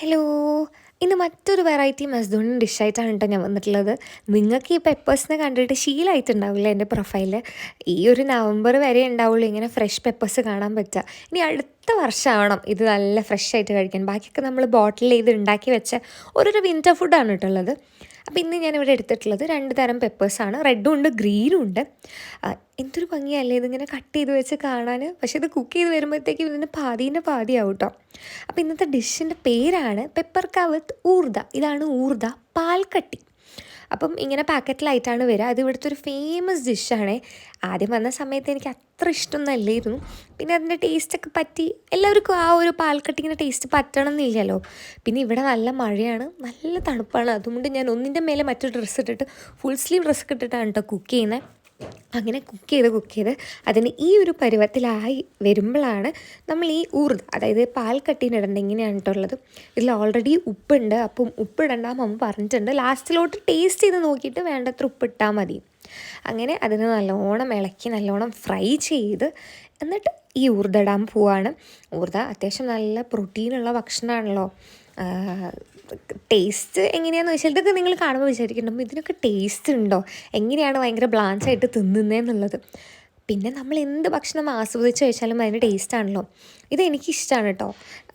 Hello. ഇന്ന് മറ്റൊരു variety മസ്ദൂൺ ഡിഷായിട്ടാണ് കേട്ടോ ഞാൻ വന്നിട്ടുള്ളത്. നിങ്ങൾക്ക് ഈ പെപ്പേഴ്സിനെ കണ്ടിട്ട് ശീലമായിട്ടുണ്ടാവില്ല എന്റെ പ്രൊഫൈലിൽ ഈ ഒരു നവംബർ വരെ ഉണ്ടാവുള്ളൂ ഇങ്ങനെ ഫ്രഷ് പെപ്പേഴ്സ് കാണാൻ പറ്റുക. ഇനി അടുത്ത വർഷമാവണം ഇത് നല്ല ഫ്രഷ് ആയിട്ട് കഴിക്കാൻ. ബാക്കിയൊക്കെ നമ്മൾ ബോട്ടിൽ ചെയ്ത് ഉണ്ടാക്കി വെച്ച ഓരോരോ വിന്റർ ഫുഡാണ് കേട്ടുള്ളത് അപ്പോൾ ഇന്ന് ഞാനിവിടെ എടുത്തിട്ടുള്ളത് രണ്ട് തരം പെപ്പേഴ്സാണ് റെഡും ഉണ്ട് ഗ്രീനും ഉണ്ട്. എന്തൊരു ഭംഗിയല്ലേ ഇതിങ്ങനെ കട്ട് ചെയ്ത് വെച്ച് കാണാൻ പക്ഷേ ഇത് കുക്ക് ചെയ്ത് വരുമ്പോഴത്തേക്കും ഇതിന് പാതീന്റെ പാതിയാവും കേട്ടോ അപ്പോൾ ഇന്നത്തെ ഡിഷിന്റെ പേരാണ് പെപ്പർ വിത്ത് ഊർദ. ഇതാണ് ഊർദ പാൽക്കട്ടി. അപ്പം ഇങ്ങനെ പാക്കറ്റിലായിട്ടാണ് വരിക. അത് ഇവിടുത്തെ ഒരു ഫേമസ് ഡിഷാണ് ആദ്യം വന്ന സമയത്ത് എനിക്ക് അത്ര ഇഷ്ടമൊന്നുമല്ലായിരുന്നു പിന്നെ അതിന്റെ ടേസ്റ്റൊക്കെ പറ്റി. എല്ലാവർക്കും ആ ഒരു പാൽക്കട്ടിങ്ങിന്റെ ടേസ്റ്റ് പറ്റണം എന്നില്ലല്ലോ പിന്നെ ഇവിടെ നല്ല മഴയാണ്. നല്ല തണുപ്പാണ്. അതുകൊണ്ട് ഞാൻ ഒന്നിന്റെ മേലെ മറ്റൊരു ഡ്രസ്സ് ഇട്ടിട്ട് ഫുൾ സ്ലീവ് ഡ്രസ്സ് ഇട്ടിട്ടാണ് കേട്ടോ കുക്ക് ചെയ്യുന്നത് അങ്ങനെ കുക്ക് ചെയ്ത് കുക്ക് ചെയ്ത് അതിന് ഈ ഒരു പരുവത്തിലായി വരുമ്പോഴാണ് നമ്മൾ ഈ ഊർദ അതായത് പാൽ കട്ടീനിടേണ്ട എങ്ങനെയാണ് കേട്ടോ ഉള്ളത്. ഇതിൽ ഓൾറെഡി ഉപ്പുണ്ട് അപ്പം ഉപ്പിടണ്ട മമ്മ പറഞ്ഞിട്ടുണ്ട്. ലാസ്റ്റിലോട്ട് ടേസ്റ്റ് ചെയ്ത് നോക്കിയിട്ട് വേണ്ടത്ര ഉപ്പിട്ടാൽ മതി. അങ്ങനെ അതിന് നല്ലോണം ഇളക്കി നല്ലോണം ഫ്രൈ ചെയ്ത് എന്നിട്ട് ഈ ഊർദ ഇടാൻ പോവാണ്. ഊർദ അത്യാവശ്യം നല്ല പ്രോട്ടീനുള്ള ഭക്ഷണമാണല്ലോ ടേസ്റ്റ് എങ്ങനെയാണെന്ന് വെച്ചാൽ ഇതൊക്കെ നിങ്ങൾ കാണുമ്പോൾ വിചാരിക്കണം ഇതിനൊക്കെ ടേസ്റ്റ് ഉണ്ടോ? എങ്ങനെയാണ് ഭയങ്കര ആയിട്ട് തിന്നുന്നതെന്നുള്ളത് പിന്നെ നമ്മൾ എന്ത് ഭക്ഷണം ആസ്വദിച്ച് കഴിച്ചാലും അതിന് ടേസ്റ്റ് ആണല്ലോ. ഇത് എനിക്കിഷ്ടമാണ് കേട്ടോ.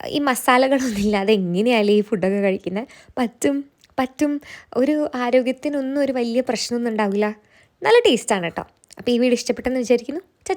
ഈ മസാലകളൊന്നും ഇല്ലാതെ എങ്ങനെയായാലും ഈ ഫുഡൊക്കെ കഴിക്കുന്നത് പറ്റും പറ്റും. ഒരു ആരോഗ്യത്തിനൊന്നും ഒരു വലിയ പ്രശ്നമൊന്നും ഉണ്ടാവില്ല. നല്ല ടേസ്റ്റാണ് കേട്ടോ. അപ്പോൾ ഈ വീഡിയോ ഇഷ്ടപ്പെട്ടെന്ന് വിചാരിക്കുന്നു. ചാ